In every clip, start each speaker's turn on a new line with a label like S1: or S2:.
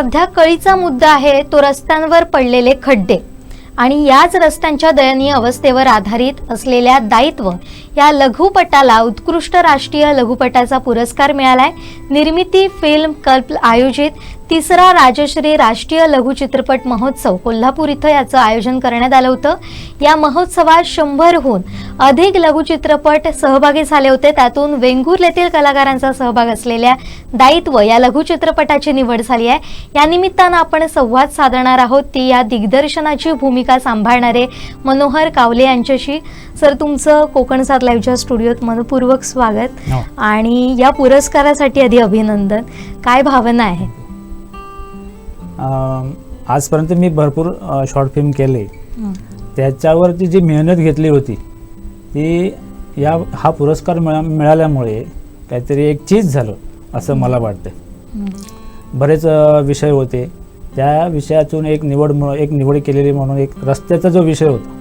S1: सध्या कळीचा मुद्दा आहे तो रस्त्यांवर पडलेले खड्डे. आणि याच रस्त्यांच्या दयनीय अवस्थेवर आधारित असलेल्या दायित्व या लघुपटाला उत्कृष्ट राष्ट्रीय लघुपटाचा पुरस्कार मिळालाय. निर्मिती फिल्म कल्प आयोजित तिसरा राजश्री राष्ट्रीय लघुचित्रपट महोत्सव कोल्हापूर इथं याचं आयोजन करण्यात आलं होतं. या महोत्सवात शंभरहून अधिक लघुचित्रपट सहभागी झाले होते. त्यातून वेंगुर्लेतील कलाकारांचा सहभाग असलेल्या दायित्व या लघुचित्रपटाची निवड झाली आहे. या निमित्तानं आपण संवाद साधणार आहोत. ती या दिग्दर्शनाची भूमिका सांभाळणारे मनोहर कावले यांच्याशी. सर तुमचं कोकण सात लाईव्हच्या स्टुडिओत मनपूर्वक स्वागत.
S2: हो.
S1: आणि या पुरस्कारासाठी आधी अभिनंदन. काय भावना आहे?
S2: आजपर्यंत मी भरपूर शॉर्ट फिल्म केले. त्याच्यावरती जी मेहनत घेतली होती ती या हा पुरस्कार मिळा मिळाल्यामुळे काहीतरी एक चीज झालं असं मला वाटतं बरेच विषय होते. त्या विषयातून एक निवड एक निवड केलेली म्हणून एक रस्त्याचा जो विषय होता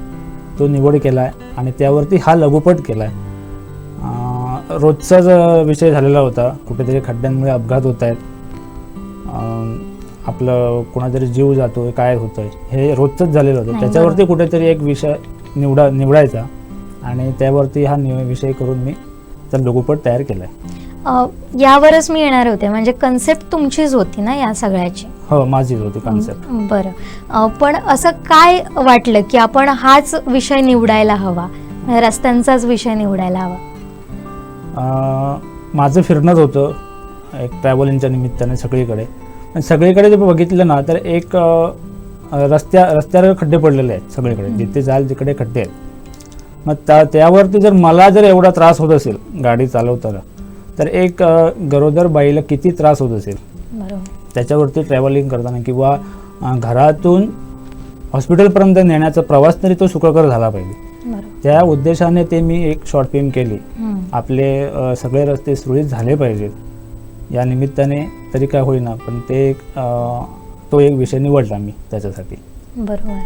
S2: तो निवड केला आहे आणि त्यावरती हा लघुपट केला आहे रोजचाच विषय झालेला होता कुठेतरी खड्ड्यांमुळे अपघात होत आहेत. आपलं कोणातरी जीव जातोय काय होतंय हे रोजचंच झालेलं होतं.
S1: नाही,
S2: त्याच्यावरती कुठेतरी एक विषय निवडा निवडायचा. आणि त्यावरती हा विषय करून मी तर लघुपट तयार केला आहे
S1: अ, यावरच मी येणार होते. म्हणजे कन्सेप्ट तुमचीच होती ना या सगळ्याची?
S2: हो माझीच होती कॉन्सेप्ट
S1: बरं. पण असं काय वाटलं की आपण हाच विषय निवडायला हवा? रस्त्यांचाच विषय निवडायला हवा?
S2: माझं फिरणंच होतं एक ट्रॅव्हलिंगच्या निमित्ताने सगळीकडे. आणि सगळीकडे जर बघितलं ना तर एक रस्त्या रस्त्यावर खड्डे पडलेले आहेत सगळीकडे. जिथे जाल तिकडे खड्डे आहेत. मग त्या त्यावरती जर मला जर एवढा त्रास होत असेल गाडी चालवताना तर एक गरोदर बाईला किती त्रास होत असेल? त्याच्यावरती ट्रॅव्हलिंग करताना किंवा घरातून हॉस्पिटलपर्यंत नेण्याचा प्रवास तरी तो सुखकर झाला पाहिजे. त्या उद्देशाने ते मी एक शॉर्ट फिल्म केली. आपले सगळे रस्ते सुरळीत झाले पाहिजेत. या निमित्ताने तरी काय होईना पण ते एक, तो एक विषय निवडला मी त्याच्यासाठी.
S1: बरोबर.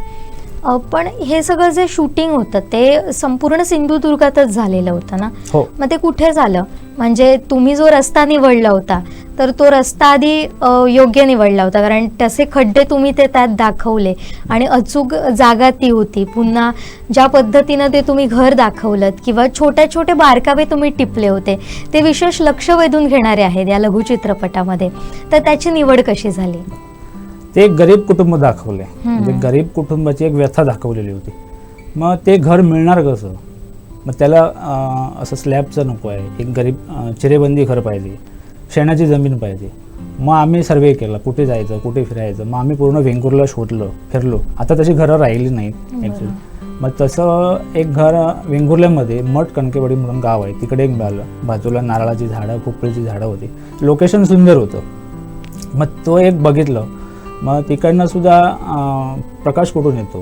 S1: पण हे सगळं जे शूटिंग होतं ते संपूर्ण सिंधुदुर्गातच झालेलं होतं ना?
S2: हो.
S1: मग ते कुठे झालं? म्हणजे तुम्ही जो रस्ता निवडला होता तर तो रस्ता आधी योग्य निवडला होता. कारण तसे खड्डे तुम्ही ते त्यात दाखवले आणि अचूक जागा ती होती. पुन्हा ज्या पद्धतीनं ते तुम्ही घर दाखवलं किंवा छोट्या छोटे बारकावे तुम्ही टिपले होते ते विशेष लक्ष वेधून घेणारे आहेत या लघुचित्रपटामध्ये तर त्याची निवड कशी झाली?
S2: ते एक गरीब कुटुंब दाखवले. म्हणजे गरीब कुटुंबाची एक व्यथा दाखवलेली होती. मग ते घर मिळणार कसं? मग त्याला असं स्लॅबचं नको आहे. एक गरीब चिरेबंदी घर पाहिजे. शेणाची जमीन पाहिजे. मग आम्ही सर्वे केला कुठे जायचं कुठे फिरायचं? मग आम्ही पूर्ण वेंगुर्ला शोधलं फिरलो. आता तशी घरं राहिली नाहीत. ॲक्च्युली मग तसं एक घर वेंगुर्ल्यामध्ये मठ कणकेवाडी म्हणून गाव आहे. तिकडे एक मिळालं बाजूला नारळाची झाडं पोपळीची झाडं होती. लोकेशन सुंदर होतं. मग तो एक बघितलं. मग तिकडनं सुद्धा प्रकाश कुठून येतो?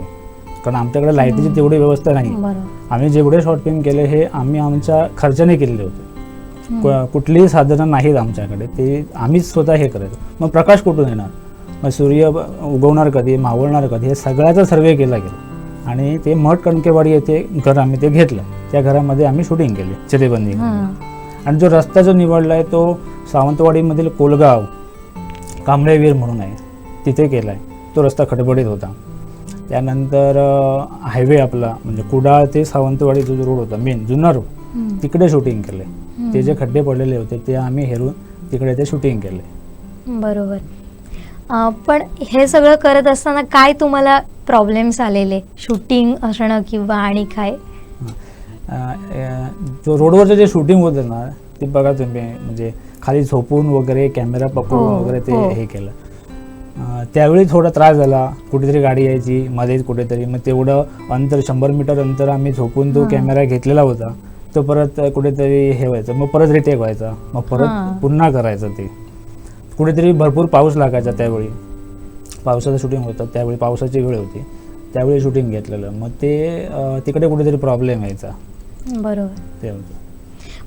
S2: कारण आमच्याकडे लाईटीची तेवढी व्यवस्था नाही. आम्ही जेवढे शॉर्ट फिल्म केले हे आम्ही आमच्या खर्चाने केलेले होते. कुठलीही साधनं नाहीत आमच्याकडे. ते आम्हीच स्वतः हे करायचो मग प्रकाश कुठून येणार? मग सूर्य उगवणार कधी? मावळणार कधी? हे सगळ्याचा सर्वे केला गेला. आणि ते मठ कणकेवाडी येथे घर आम्ही ते घेतलं. त्या घरामध्ये आम्ही शूटिंग केली चिरेबंदी. आणि जो रस्ता जो निवडला आहे तो सावंतवाडीमधील कोलगाव कांबळेवीर म्हणून आहे. तिथे केला आहे तो रस्ता खडबडीत होता. त्यानंतर हायवे आपला म्हणजे कुडाळ ते सावंतवाडीचा जो रोड होता मेन जुना रोड. तिकडे शूटिंग केलं ते जे खड्डे पडलेले होते ते आम्ही हेरून तिकडे ते शूटिंग केले
S1: बरोबर. पण हे सगळं करत असताना काय तुम्हाला प्रॉब्लेम्स आलेले? शूटिंग असणं किंवा आणि काय?
S2: जो रोडवरचं जे शूटिंग होतं ना ते बघा तुम्ही म्हणजे खाली झोपून वगैरे कॅमेरा पकडून
S1: हो,
S2: वगैरे ते
S1: हो.
S2: हे केलं. त्यावेळी थोडा त्रास झाला. कुठेतरी गाडी यायची मध्येच कुठेतरी. मग तेवढं अंतर शंभर मीटर अंतर आम्ही झोपून तो. कॅमेरा घेतलेला होता. तो परत कुठेतरी हे व्हायचं मग परत रिटेक व्हायचा. मग. परत पुन्हा करायचं ते. कुठेतरी भरपूर पाऊस लागायचा त्यावेळी. पावसाचं शूटिंग होतं. त्यावेळी पावसाची वेळ होती. त्यावेळी शूटिंग घेतलेलं. मग ते तिकडे कुठेतरी प्रॉब्लेम यायचा.
S1: बरोबर.
S2: ते होतं.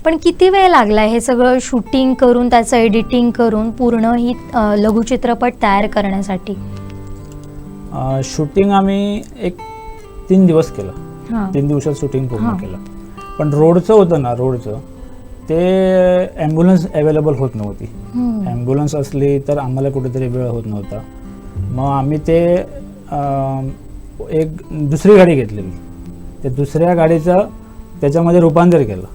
S1: पण किती वेळ लागला हे सगळं शूटिंग करून त्याचं एडिटिंग करून पूर्ण ही लघुचित्रपट तयार करण्यासाठी?
S2: शूटिंग आम्ही एक तीन दिवस केलं. तीन दिवसात शूटिंग पूर्ण. केलं. पण रोडचं होतं ना रोडचं ते ॲम्ब्युलन्स अवेलेबल होत नव्हती. ॲम्ब्युलन्स असली तर आम्हाला कुठेतरी वेळ होत नव्हता. मग आम्ही ते एक दुसरी गाडी घेतलेली. ते दुसऱ्या गाडीचं त्याच्यामध्ये रूपांतर केलं.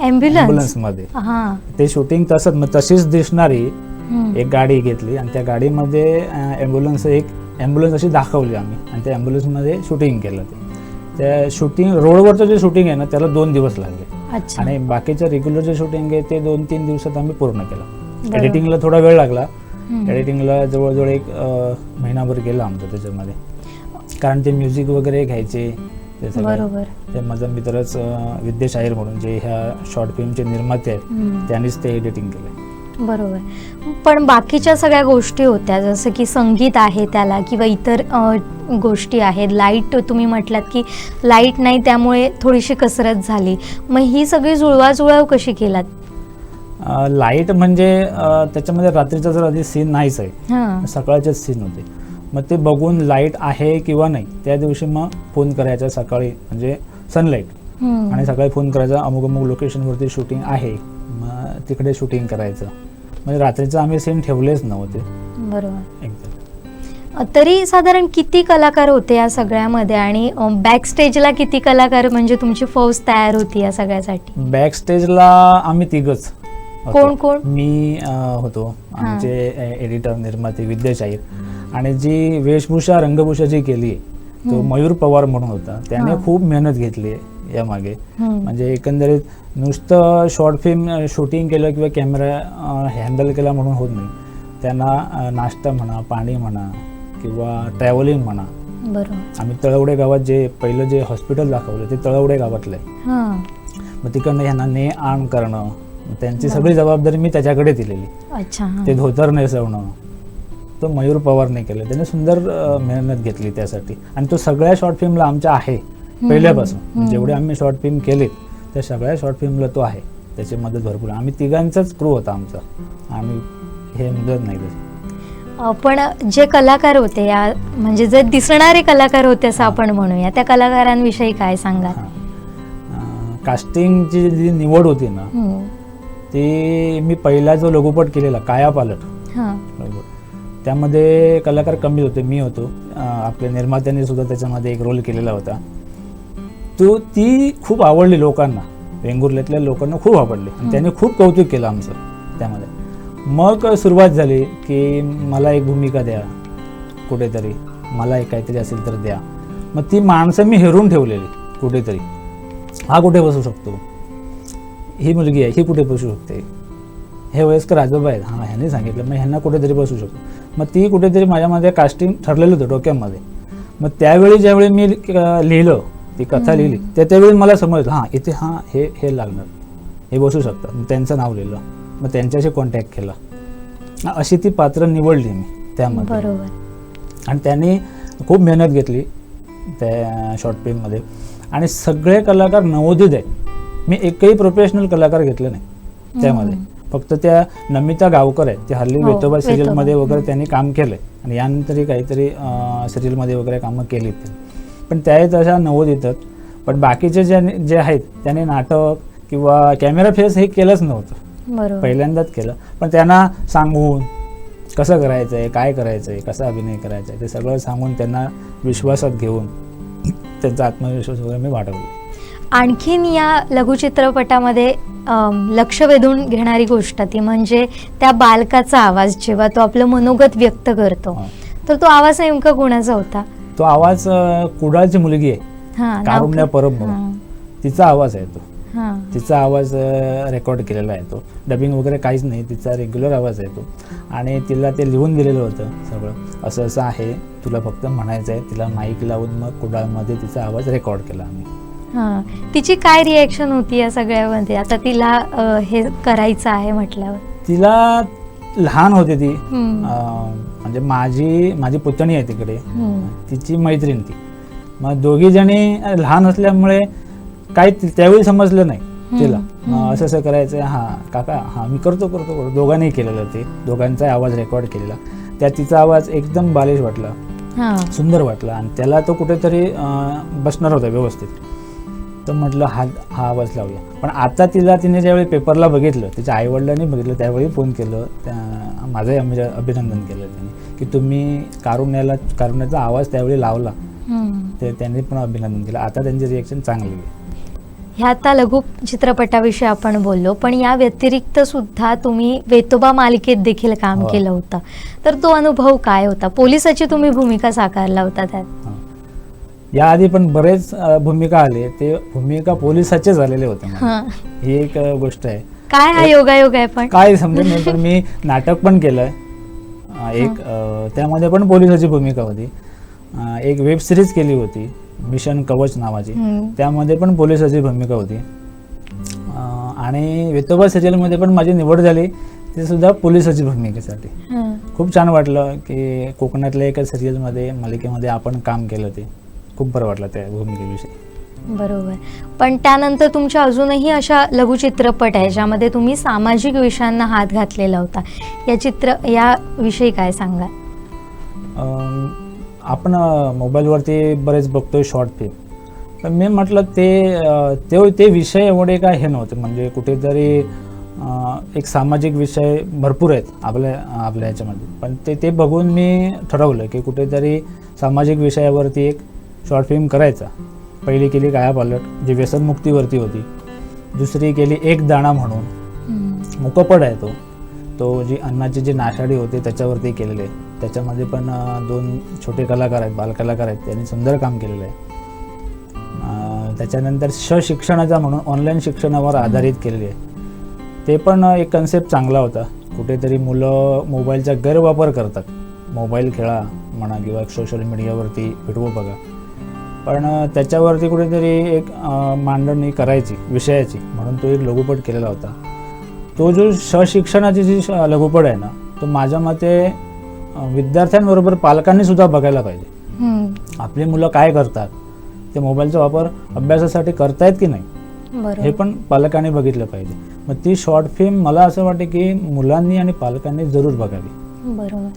S1: ॲम्ब्युलन्स
S2: ॲम्ब्युलन्समध्ये
S1: हा.
S2: ते शूटिंग तसंच मग तशीच दिसणारी. एक गाडी घेतली आणि त्या गाडीमध्ये ॲम्ब्युलन्स एक ॲम्ब्युलन्स अशी दाखवली आम्ही आणि त्या ॲम्ब्युलन्समध्ये शूटिंग केलं ते. त्या शूटिंग रोडवरचं जे शूटिंग आहे ना त्याला दोन दिवस लागले. आणि बाकीचं रेग्युलर जे शूटिंग आहे ते दोन तीन दिवसात आम्ही पूर्ण केलं. एडिटिंगला थोडा वेळ लागला. एडिटिंगला जवळजवळ एक महिनाभर गेला आमचं त्याच्यामध्ये. कारण ते म्युझिक वगैरे घ्यायचे ते सगळं. ते माझा मित्रच विद्येश आयर म्हणून जे ह्या शॉर्ट फिल्मचे निर्माते आहेत. त्यांनीच ते एडिटिंग केलं
S1: बरोबर. पण बाकीच्या सगळ्या गोष्टी होत्या जसं की संगीत आहे त्याला किंवा इतर गोष्टी आहेत. लाइट तुम्ही म्हटलात की लाइट नाही त्यामुळे थोडीशी कसरत झाली. मग ही सगळी जुळवाजुळव कशी केलात?
S2: लाइट म्हणजे त्याच्यामध्ये रात्रीचा जर आधी सीन नाहीच आहे.
S1: हां.
S2: सकाळचेच सीन होते. मग ते बघून लाइट आहे किंवा नाही त्या दिवशी मग फोन करायचा सकाळी म्हणजे सनलाईट. आणि सकाळी फोन करायचा अमुक अमुक लोकेशनवरती शूटिंग आहे मग तिकडे शूटिंग करायचं. म्हणजे रात्रीचं आम्ही सीन ठेवलेच नव्हते.
S1: बरोबर.
S2: एकदम.
S1: तरी साधारण किती कलाकार होते या सगळ्यामध्ये? आणि बॅक स्टेजला किती कलाकार म्हणजे तुमची फौज तयार होती या सगळ्यासाठी?
S2: बॅक स्टेजला आम्ही तिघच.
S1: कोण कोण?
S2: मी होतो. आमचे एडिटर निर्माते विद्याशाहीर. आणि जी वेशभूषा रंगभूषा जी केली तो. मयूर पवार म्हणून होता. त्याने. खूप मेहनत घेतली आहे यामागे. म्हणजे एकंदरीत नुसतं शॉर्ट फिल्म शूटिंग केलं किंवा कॅमेरा हँडल केला म्हणून होत नाही. त्यांना नाश्ता म्हणा पाणी म्हणा किंवा ट्रॅव्हलिंग म्हणा.
S1: बरोबर.
S2: आम्ही तळवडे गावात जे पहिलं जे हॉस्पिटल दाखवलं ते तळवडे गावातलं. आहे मग तिकडनं ह्यांना ने आण करणं त्यांची सगळी जबाबदारी मी त्याच्याकडे दिलेली.
S1: अच्छा
S2: ते धोतर नेसवणं तो मयूर पवारने केलं. त्याने सुंदर मेहनत घेतली त्यासाठी. आणि तो सगळ्या शॉर्ट फिल्मला आमच्या आहे. पहिल्यापासून.
S1: जेवढे
S2: आम्ही शॉर्ट फिल्म केलेत त्या सगळ्या शॉर्ट फिल्मला तो आहे. त्याची मदत भरपूर. आम्ही तिघांचाच क्रू होता आमचा. आम्ही हे मदत नाही
S1: पण जे कलाकार होते या म्हणजे जे दिसणारे कलाकार होते असं आपण म्हणूया त्या कलाकारांविषयी काय सांगाल?
S2: कास्टिंगची जी निवड होती ना. ती मी पहिला जो लघुपट केलेला काया पालट
S1: हां
S2: त्यामध्ये कलाकार कमी होते मी होतो. आपल्या निर्मात्यांनी सुद्धा त्याच्यामध्ये एक रोल केलेला होता. तो ती खूप आवडली लोकांना. वेंगुर्ल्यातल्या लोकांना खूप आवडली. आणि त्यांनी खूप कौतुक केलं आमचं त्यामध्ये. मग सुरुवात झाली की मला एक भूमिका द्या. कुठेतरी. मला एक काहीतरी असेल तर द्या. मग ती माणसं मी हेरून ठेवलेली कुठेतरी. हा कुठे बसू शकतो? ही मुलगी आहे. ही कुठे बसू शकते? हे वयस्कर आजोबा आहेत. हां ह्यांनी सांगितलं. मग ह्यांना कुठेतरी बसू शकतो मग ती कुठेतरी माझ्यामध्ये कास्टिंग ठरलेलं होतं डोक्यामध्ये. मग त्यावेळी ज्यावेळी मी लिहिलं ती कथा लिहिली त्या त्यावेळी मला समजलं हां इथे हां हे हे लागणार. हे बसू शकतात. त्यांचं नाव लिहिलं. मग त्यांच्याशी कॉन्टॅक्ट केला. अशी ती पात्र निवडली मी त्यामध्ये.
S1: बरोबर.
S2: आणि त्यांनी खूप मेहनत घेतली त्या शॉर्ट फिल्ममध्ये आणि सगळे कलाकार नवोदित आहेत. मी एकही प्रोफेशनल कलाकार घेतले नाही त्यामध्ये. फक्त त्या नमिता गावकर आहेत ते हल्ली
S1: हो,
S2: वेतोबा सिरियलमध्ये. वगैरे त्यांनी काम केलंय. आणि यानंतरही काहीतरी सिरियलमध्ये वगैरे कामं केलीत पण त्या तशा नवोदितात पण बाकीचे जे जे आहेत त्यांनी नाटक किंवा कॅमेरा फेस हे केलंच नव्हतं. पहिल्यांदाच केलं. पण त्यांना सांगून कसं करायचं आहे काय करायचं आहे कसा अभिनय करायचा आहे ते सगळं सांगून त्यांना विश्वासात घेऊन त्यांचा आत्मविश्वास वगैरे मी वाढवला.
S1: आणखीन या लघुचित्रपटामध्ये लक्ष वेधून घेणारी गोष्ट ती म्हणजे त्या बालकाचा आवाज. जेव्हा तो आपलं मनोगत व्यक्त करतो. तर तो आवाज नेमका कोणाचा होता?
S2: तो आवाज कुडाळची मुलगी आहे.
S1: हा
S2: कारुण्या? परब म्हणून. तिचा आवाज आहे तो.
S1: हा.
S2: तिचा आवाज रेकॉर्ड केलेला आहे तो. डबिंग वगैरे काहीच नाही तिचा रेग्युलर आवाज आहे तो. आणि तिला ते लिहून दिलेलं होतं सगळं. असं असं आहे तुला फक्त म्हणायचं आहे तिला माईक लावून मग कुडाळमध्ये तिचा आवाज रेकॉर्ड केला आम्ही.
S1: हा. तिची काय रिॲक्शन होती या सगळ्यामध्ये? आता तिला अ, हे करायचं आहे म्हटल्यावर.
S2: तिला लहान होती ती.
S1: हम्म.
S2: अं, म्हणजे माझी माझी पुतणी आहे तिकडे.
S1: हम्म.
S2: तिची मैत्रीण ती. मग दोघी जणी लहान असल्यामुळे काही ति- त्यावेळी समजलं नाही तिला. मग असं असं करायचं हां काका हां मी करतो करतो करतो. दोघांनी केलेलं ते. दोघांचा आवाज रेकॉर्ड केलेला. त्यात तिचा आवाज एकदम बालिश वाटला.
S1: हा.
S2: सुंदर वाटला. आणि त्याला तो कुठेतरी अं, बसणार होता व्यवस्थित. तर म्हटलं हा हा आवाज लावूया पण आता तिला तिने ज्यावेळी पेपरला बघितलं तिच्या आईवडिलांनी बघितलं त्यावेळी फोन केलं त्या माझंही अभि अभिनंदन केलं त्यांनी की तुम्ही कारुण्याला कारुण्याचा आवाज त्यावेळी लावला. ते त्यांनी पण अभिनंदन केलं आता त्यांची रिएक्शन चांगली आहे
S1: ह्या आता लघु चित्रपटाविषयी आपण बोललो पण या व्यतिरिक्त सुद्धा तुम्ही वेतोबा मालिकेत देखील काम
S2: हो.
S1: केलं होतं तर तो अनुभव काय होता पोलिसाची तुम्ही भूमिका साकारला होता त्यात.
S2: याआधी पण बरेच अ, भूमिका आले. ते भूमिका पोलिसाचे झालेले होते मला.
S1: हं.
S2: ही एक अ, गोष्ट आहे.
S1: काय हा योगायोग आहे पण?
S2: काय समजत नाही पण मी नाटक पण केलंय. अ, एक अ, त्यामध्ये पण पोलिसाची भूमिका होती. अ, एक वेब सिरीज केली होती मिशन कवच नावाची.
S1: हम्म.
S2: त्यामध्ये पण पोलिसाची भूमिका होती. अ, आणि वेतोबा सिरियलमध्ये पण माझी निवड झाली. ती सुद्धा पोलिसाची भूमिकेसाठी.
S1: हं.
S2: खूप छान वाटलं की कोकणातल्या एका सिरियलमध्ये मालिकेमध्ये आपण काम केलं ते. खूप बरं वाटलं त्या भूमिकेविषयी.
S1: बरोबर. पण त्यानंतर तुमच्या अजूनही अशा लघुचित्रपट आहे ज्यामध्ये तुम्ही सामाजिक विषयांना हात घातलेला होता. या चित्र याविषयी काय सांगा
S2: आपण मोबाईलवरती बरेच बघतोय शॉर्ट फिल्म. पण मी म्हटलं ते ते ते विषय एवढे काय हे नव्हते. म्हणजे कुठेतरी एक सामाजिक विषय भरपूर आहेत आपल्या आपल्या ह्याच्यामध्ये पण ते ते बघून मी ठरवलं की कुठेतरी सामाजिक विषयावरती एक शॉर्ट फिल्म करायचा. पहिली केली काया पालट जी व्यसनमुक्तीवरती होती. दुसरी केली एक दाणा म्हणून. मुकपड आहे तो. तो जी अन्नाची जी नाशाडी होते त्याच्यावरती केलेले. त्याच्यामध्ये पण दोन छोटे कलाकार आहेत बालकलाकार आहेत. त्यांनी सुंदर काम केलेलं आहे. त्याच्यानंतर शिक्षणाचा म्हणून ऑनलाईन शिक्षणावर आधारित केलेले आहे. ते पण एक कन्सेप्ट चांगला होता. कुठेतरी मुलं मोबाईलचा गैरवापर करतात. मोबाईल खेळा म्हणा किंवा सोशल मीडियावरती व्हिडिओ बघा. पण त्याच्यावरती कुठेतरी एक मांडणी करायची विषयाची म्हणून तो एक लघुपट केलेला होता. तो जो सशिक्षणाची जी लघुपट आहे ना तो माझ्या मते विद्यार्थ्यांबरोबर पालकांनी सुद्धा बघायला पाहिजे. आपली मुलं काय करतात ते मोबाईलचा वापर अभ्यासासाठी करतायत की नाही हे पण पालकांनी बघितलं पाहिजे. मग ती शॉर्ट फिल्म मला असं वाटते की मुलांनी आणि पालकांनी जरूर बघावी.
S1: बरोबर.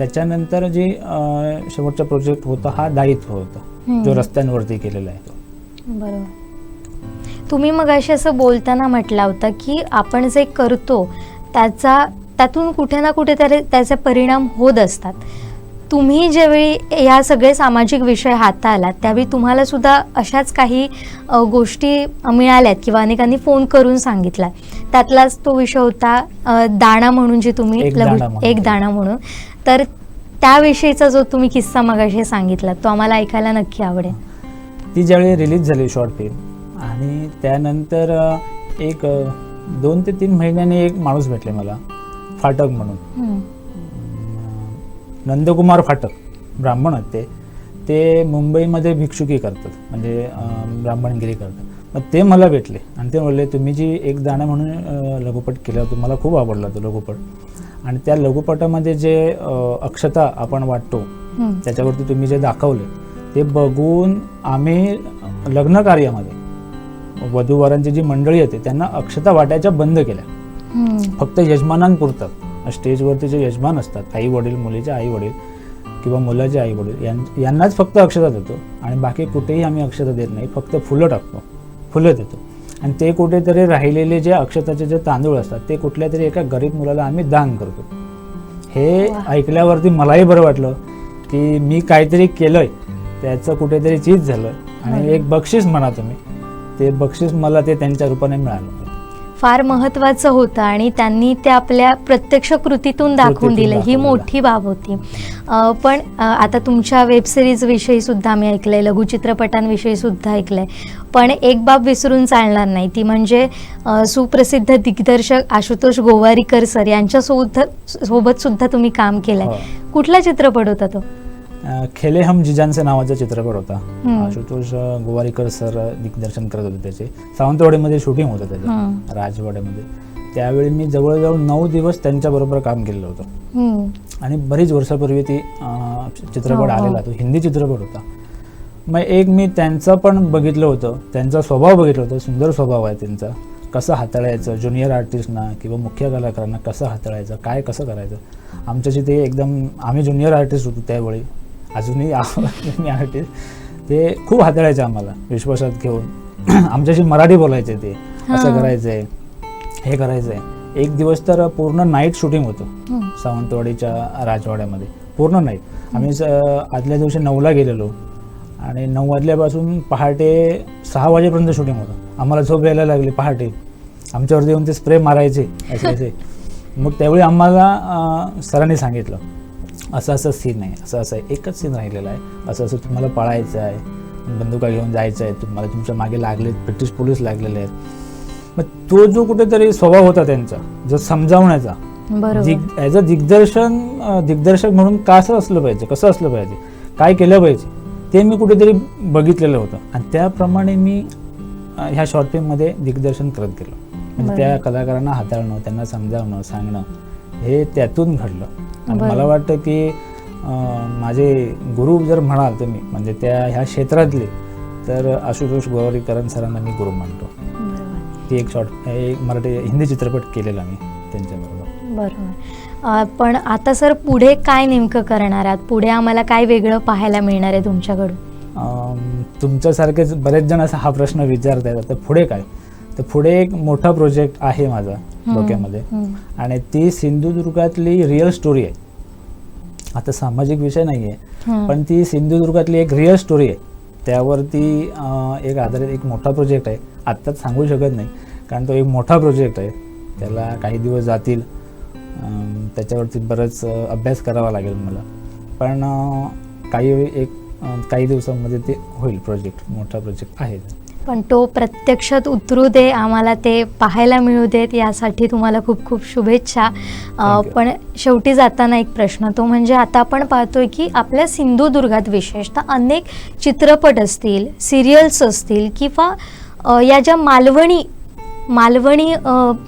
S2: त्याच्यानंतर जी शेवटचा प्रोजेक्ट होता हा दायित्व होता. जो रस्त्यांवरती केलेला आहे तो.
S1: बरोबर. तुम्ही मग असे असं बोलताना म्हटला होता की आपण जे करतो त्याचा त्यातून कुठे ना कुठेतरी त्याचे परिणाम होत असतात. तुम्ही ज्यावेळी या सगळे सामाजिक विषय हाताळलात त्यावेळी तुम्हाला सुद्धा अशाच काही गोष्टी मिळाल्यात किंवा अनेकांनी फोन करून सांगितला त्यातलाच तो विषय होता दाणा म्हणून जे तुम्ही
S2: एक दाणा म्हणून.
S1: तर त्याविषयीचा जो तुम्ही किस्सा मगाशी सांगितला तो आम्हाला ऐकायला नक्की आवडेल.
S2: ती ज्यावेळी रिलीज झाली शॉर्ट फिल्म आणि त्यानंतर एक दोन ते तीन महिन्यांनी एक माणूस भेटले मला फाटक म्हणून. नंदकुमार फाटक ब्राह्मण आहेत ते. ते मुंबईमध्ये भिक्षुकी करतात म्हणजे ब्राह्मणगिरी करतात. मग ते मला भेटले आणि ते म्हणले तुम्ही जी एक दाणा म्हणून लघुपट केला होता मला खूप आवडला तो लघुपट. आणि त्या लघुपटामध्ये जे अक्षता आपण वाटतो. त्याच्यावरती तुम्ही जे दाखवले ते बघून आम्ही लग्न कार्यामध्ये वधूवरांची जी मंडळी होते त्यांना अक्षता वाटायच्या बंद केल्या. फक्त यजमानांपुरतं स्टेजवरती जे यजमान असतात आई वडील मुलीचे आई वडील किंवा मुलाचे आई वडील यांनाच फक्त अक्षता देतो आणि बाकी कुठेही आम्ही अक्षता देत नाही फक्त फुलं टाकतो फुलं देतो आणि ते कुठेतरी राहिलेले जे अक्षताचे जे तांदूळ असतात ते कुठल्या तरी एका गरीब मुलाला आम्ही दान करतो. हे. ऐकल्यावरती मलाही बरं वाटलं की मी काहीतरी केलंय त्याचं कुठेतरी चीज झालं. आणि एक बक्षीस म्हणा तुम्ही ते बक्षीस मला ते त्यांच्या रूपाने मिळालं.
S1: फार महत्वाचं होतं आणि त्यांनी ते आपल्या प्रत्यक्ष कृतीतून दाखवून दिलं. ही मोठी बाब होती. पण आता तुमच्या वेब सिरीज विषयी सुद्धा मी ऐकलंय लघुचित्रपटांविषयी सुद्धा ऐकलंय. पण एक बाब विसरून चालणार नाही. ती म्हणजे सुप्रसिद्ध दिग्दर्शक आशुतोष गोवारीकर सर यांच्या सोबत सुद्धा तुम्ही काम केलंय.
S2: हो.
S1: कुठला चित्रपट होता तो?
S2: खेले हम जिजानसे नावाचा चित्रपट होता. आशुतोष गोवारीकर सर दिग्दर्शन करत होते त्याचे. सावंतवाडीमध्ये शूटिंग होतं त्याचं. राजवाड्यामध्ये. त्यावेळी मी जवळजवळ नऊ दिवस त्यांच्याबरोबर काम केलेलं होतं. आणि बरीच वर्षापूर्वी ती चित्रपट
S1: हो, हो.
S2: आलेला तो हिंदी चित्रपट होता. मग एक मी त्यांचं पण बघितलं होतं. त्यांचा स्वभाव बघितलं होतं. सुंदर स्वभाव आहे त्यांचा. कसं हाताळायचं? ज्युनियर आर्टिस्टना किंवा मुख्य कलाकारांना कसं हाताळायचं? काय कसं करायचं? आमच्याशी ते एकदम आम्ही ज्युनियर आर्टिस्ट होतो त्यावेळी. अजूनही आर्टिस्ट ते खूप हाताळायचे आम्हाला विश्वासात घेऊन. आमच्याशी मराठी बोलायचे ते असं. करायचंय हे करायचंय. एक दिवस तर पूर्ण नाईट शूटिंग होतं. सावंतवाडीच्या राजवाड्यामध्ये. पूर्ण नाईट आम्ही आदल्या दिवशी नऊला गेलेलो. आणि नऊ वाजल्यापासून पहाटे सहा वाजेपर्यंत शूटिंग होतं. आम्हाला झोप यायला लागली पहाटे. आमच्यावरती येऊन ते स्प्रे मारायचे असे असे मग त्यावेळी आम्हाला सरांनी सांगितलं असं असं सीन आहे. असं असं आहे. एकच सीन राहिलेला आहे. असं असं तुम्हाला पळायचं आहे. बंदुका घेऊन जायचं आहे. तुम्हाला तुमच्या मागे लागले ब्रिटिश पोलीस लागलेले आहेत. मग तो जो कुठेतरी स्वभाव होता त्यांचा जो समजावण्याचा ॲज अ दिग्दर्शन दिग्दर्शक म्हणून कसं असलं पाहिजे? कसं असलं पाहिजे? काय केलं पाहिजे? ते मी कुठेतरी बघितलेलं होतं. आणि त्याप्रमाणे मी ह्या शॉर्ट फिल्ममध्ये दिग्दर्शन करत गेलो. म्हणजे त्या. कलाकारांना हाताळणं त्यांना समजावणं सांगणं हे त्यातून घडलं. आणि. मला वाटतं की माझे गुरु जर म्हणाल तुम्ही म्हणजे त्या ह्या क्षेत्रातले तर आशुतोष गोवारीकरण सरांना मी गुरु मानतो.
S1: बरोबर.
S2: ती एक शॉर्ट एक मराठी हिंदी चित्रपट केलेला मी त्यांच्याबरोबर.
S1: बरोबर. पण आता सर पुढे काय नेमकं करणार आहात? पुढे आम्हाला काय वेगळं पाहायला मिळणार आहे तुमच्याकडून?
S2: तुमच्यासारखेच बरेच जण असा हा प्रश्न विचारतायत तर पुढे काय? तर पुढे एक मोठा प्रोजेक्ट आहे माझा. डोक्यामध्ये. आणि ती सिंधुदुर्गातली रिअल स्टोरी आहे. आता सामाजिक विषय नाही आहे. पण ती सिंधुदुर्गातली एक रिअल स्टोरी आहे. त्यावरती एक आधारित एक मोठा प्रोजेक्ट आहे. आत्ताच सांगू शकत नाही कारण तो एक मोठा प्रोजेक्ट आहे. त्याला काही दिवस जातील. त्याच्यावरती बरंच अभ्यास करावा लागेल मला. पण काही एक काही दिवसांमध्ये ते होईल प्रोजेक्ट मोठा प्रोजेक्ट आहे.
S1: पण तो प्रत्यक्षात उतरू दे आम्हाला ते पाहायला मिळू देत यासाठी तुम्हाला खूप खूप शुभेच्छा. पण शेवटी जाताना एक प्रश्न तो म्हणजे आता आपण पाहतोय की आपल्या सिंधुदुर्गात विशेषतः अनेक चित्रपट असतील सिरियल्स असतील किंवा या ज्या मालवणी मालवणी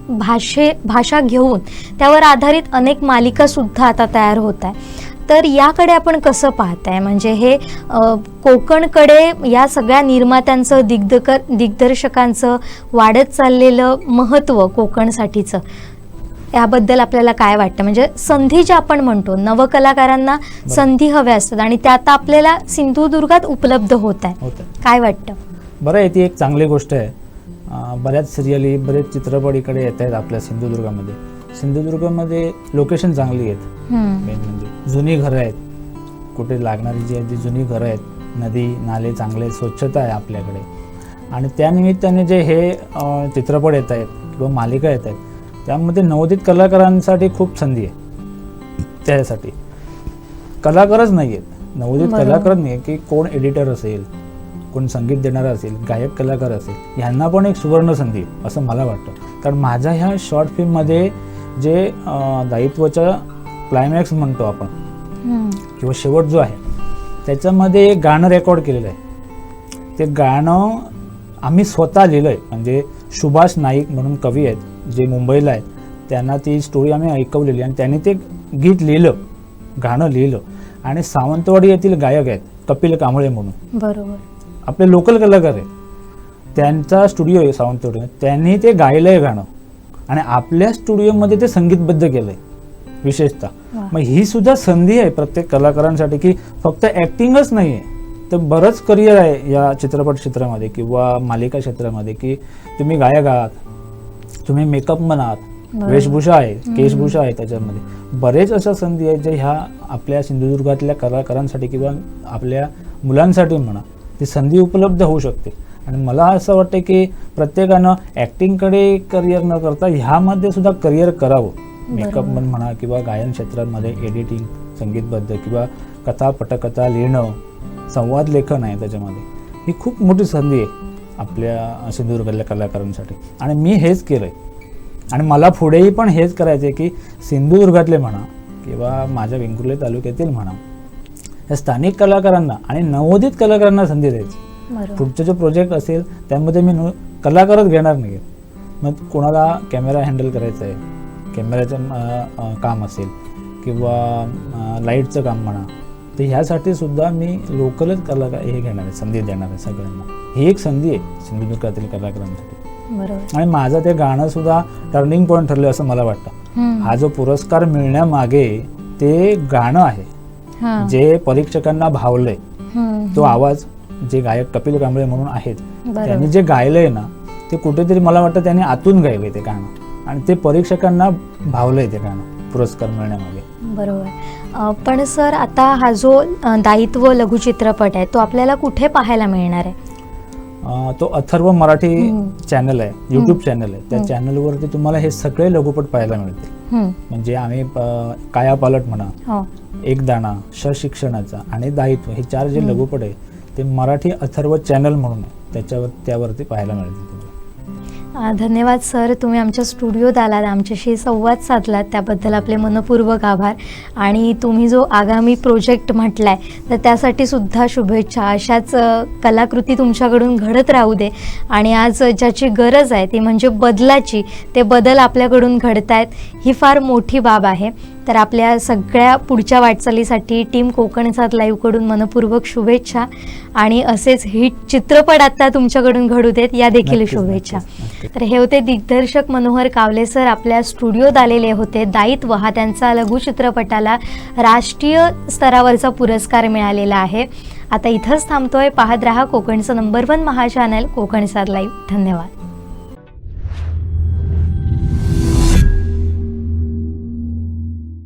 S1: भाषे भाषा घेऊन त्यावर आधारित अनेक मालिकासुद्धा आता तयार होत आहे तर याकडे आपण कसं पाहताय? म्हणजे हे कोकणकडे या सगळ्या निर्मात्यांचं दिग्दकर दिग्दर्शकांचं वाढत चाललेलं महत्त्व कोकणसाठीचं याबद्दल आपल्याला काय वाटतं? म्हणजे संधी ज्या आपण म्हणतो नवकलाकारांना संधी हव्या असतात आणि त्या आता आपल्याला सिंधुदुर्गात उपलब्ध होत आहे. काय वाटतं?
S2: बरं आहे ती एक चांगली गोष्ट आहे. बऱ्याच सिरियली बरेच चित्रपट इकडे येत आहेत आपल्या सिंधुदुर्गामध्ये. सिंधुदुर्गामध्ये लोकेशन चांगली आहेत. मेन म्हणजे. जुनी घरं आहेत. कुठे लागणारी जी आहेत जी जुनी घरं आहेत नदी नाले चांगले स्वच्छता आहे आपल्याकडे. आणि त्यानिमित्ताने जे हे चित्रपट येत आहेत किंवा मालिका येत आहेत त्यामध्ये नवोदित कलाकारांसाठी खूप संधी आहे. त्यासाठी. कलाकारच नाही आहेत नवोदित. कलाकारच नाही की कोण एडिटर असेल कोण संगीत देणारा असेल गायक कलाकार असेल ह्यांना पण एक सुवर्ण संधी आहे, असं मला वाटतं. कारण माझ्या ह्या शॉर्ट फिल्ममध्ये जे दायित्वाच्या क्लायमॅक्स म्हणतो आपण. किंवा शेवट जो आहे त्याच्यामध्ये एक गाणं रेकॉर्ड केलेलं आहे. ते गाणं आम्ही स्वतः लिहिलं आहे म्हणजे सुभाष नाईक म्हणून कवी आहेत जे मुंबईला आहेत त्यांना ती स्टोरी आम्ही ऐकवलेली आणि त्यांनी ते गीत लिहिलं गाणं लिहिलं. आणि सावंतवाडी येथील गायक आहेत कपिल कांबळे म्हणून.
S1: बरोबर.
S2: आपले लोकल कलाकार आहेत. त्यांचा स्टुडिओ आहे सावंतवाडी त्यांनी ते गायलं आहे गाणं. आणि आपल्या स्टुडिओमध्ये ते संगीतबद्ध केलं आहे विशेषतः. मग ही सुद्धा संधी आहे प्रत्येक कलाकारांसाठी की फक्त ॲक्टिंगच नाही आहे तर बरंच करिअर आहे या चित्रपट क्षेत्रामध्ये किंवा मालिका क्षेत्रामध्ये की तुम्ही गायक आहात तुम्ही मेकअप
S1: बरोबर.
S2: वेशभूषा आहे केशभूषा आहे त्याच्यामध्ये. बरेच अशा संधी आहेत ज्या ह्या आपल्या सिंधुदुर्गातल्या कलाकारांसाठी किंवा आपल्या मुलांसाठी म्हणा ती संधी उपलब्ध होऊ शकते. आणि मला असं वाटतं की प्रत्येकानं ॲक्टिंगकडे करिअर न करता ह्यामध्ये सुद्धा करिअर करावं. मेकअप
S1: बरोबर.
S2: म्हणा किंवा गायन क्षेत्रामध्ये एडिटिंग संगीतबद्ध किंवा कथा पटकथा लिहिणं संवाद लेखन आहे त्याच्यामध्ये. ही खूप मोठी संधी आहे आपल्या सिंधुदुर्गातल्या कलाकारांसाठी. आणि मी हेच केलं आहे आणि मला पुढेही पण हेच करायचं आहे की सिंधुदुर्गातले म्हणा किंवा माझ्या वेंगुर्ले तालुक्यातील म्हणा या स्थानिक कलाकारांना आणि नवोदित कलाकारांना संधी द्यायची. पुढचं जो प्रोजेक्ट असेल त्यामध्ये मी नु कलाकारच घेणार नाही मग कोणाला कॅमेरा हँडल करायचा आहे कॅमेऱ्याचं काम असेल किंवा लाईटचं काम म्हणा तर ह्यासाठी सुद्धा मी लोकलच कलाकार हे घेणार आहे संधी देणार आहे सगळ्यांना ही एक संधी आहे सिंधुदुर्गातील कलाकारांसाठी आणि माझं ते गाणं सुद्धा टर्निंग पॉईंट ठरलं असं मला वाटतं. हा जो पुरस्कार मिळण्यामागे ते गाणं आहे
S1: हा.
S2: जे परीक्षकांना भावलंय. तो आवाज जे गायक कपिल कांबळे म्हणून आहेत. त्यांनी जे गायलंय ना ते कुठेतरी मला वाटतं त्यांनी आतून गायलंय ते गाणं आणि ते परीक्षकांना भावलंय ते गाणं पुरस्कार मिळण्यामध्ये
S1: बरोबर. पण सर आता हा जो दायित्व लघुचित्रपट आहे तो आपल्याला कुठे पाहायला मिळणार आहे?
S2: तो अथर्व मराठी. चॅनल आहे युट्यूब चॅनल आहे. त्या. चॅनलवरती तुम्हाला हे सगळे लघुपट पाहायला मिळतील. म्हणजे आम्ही काया पालट म्हणा
S1: हो.
S2: एक दाणा शिक्षणाचा आणि दायित्व हे चार जे. लघुपट आहे ते मराठी अथर्व चॅनल म्हणून त्याच्यावर त्यावरती पाहायला मिळतील.
S1: धन्यवाद सर. तुम्ही आमच्या स्टुडिओत आलात आमच्याशी संवाद साधलात. त्याबद्दल आपले मनपूर्वक आभार. आणि तुम्ही जो आगामी प्रोजेक्ट म्हटलाय तर त्यासाठी सुद्धा शुभेच्छा. अशाच कलाकृती तुमच्याकडून घडत राहू दे. आणि आज ज्याची गरज आहे ती म्हणजे बदलाची. ते बदल आपल्याकडून घडत आहेत ही फार मोठी बाब आहे. तर आपल्या सगळ्या पुढच्या वाटचालीसाठी टीम कोकण सात लाईव्हकडून मनपूर्वक शुभेच्छा. आणि असेच हिट चित्रपट आता तुमच्याकडून घडू देत या देखील शुभेच्छा. तर हे होते दिग्दर्शक मनोहर कावले सर. आपल्या स्टुडिओत आलेले होते दायित्व हा त्यांचा लघुचित्रपटाला राष्ट्रीय स्तरावरचा पुरस्कार मिळालेला आहे. आता इथंच थांबतोय. पाहत रहा कोकणचं नंबर वन महा चॅनल कोकण सात लाईव्ह धन्यवाद.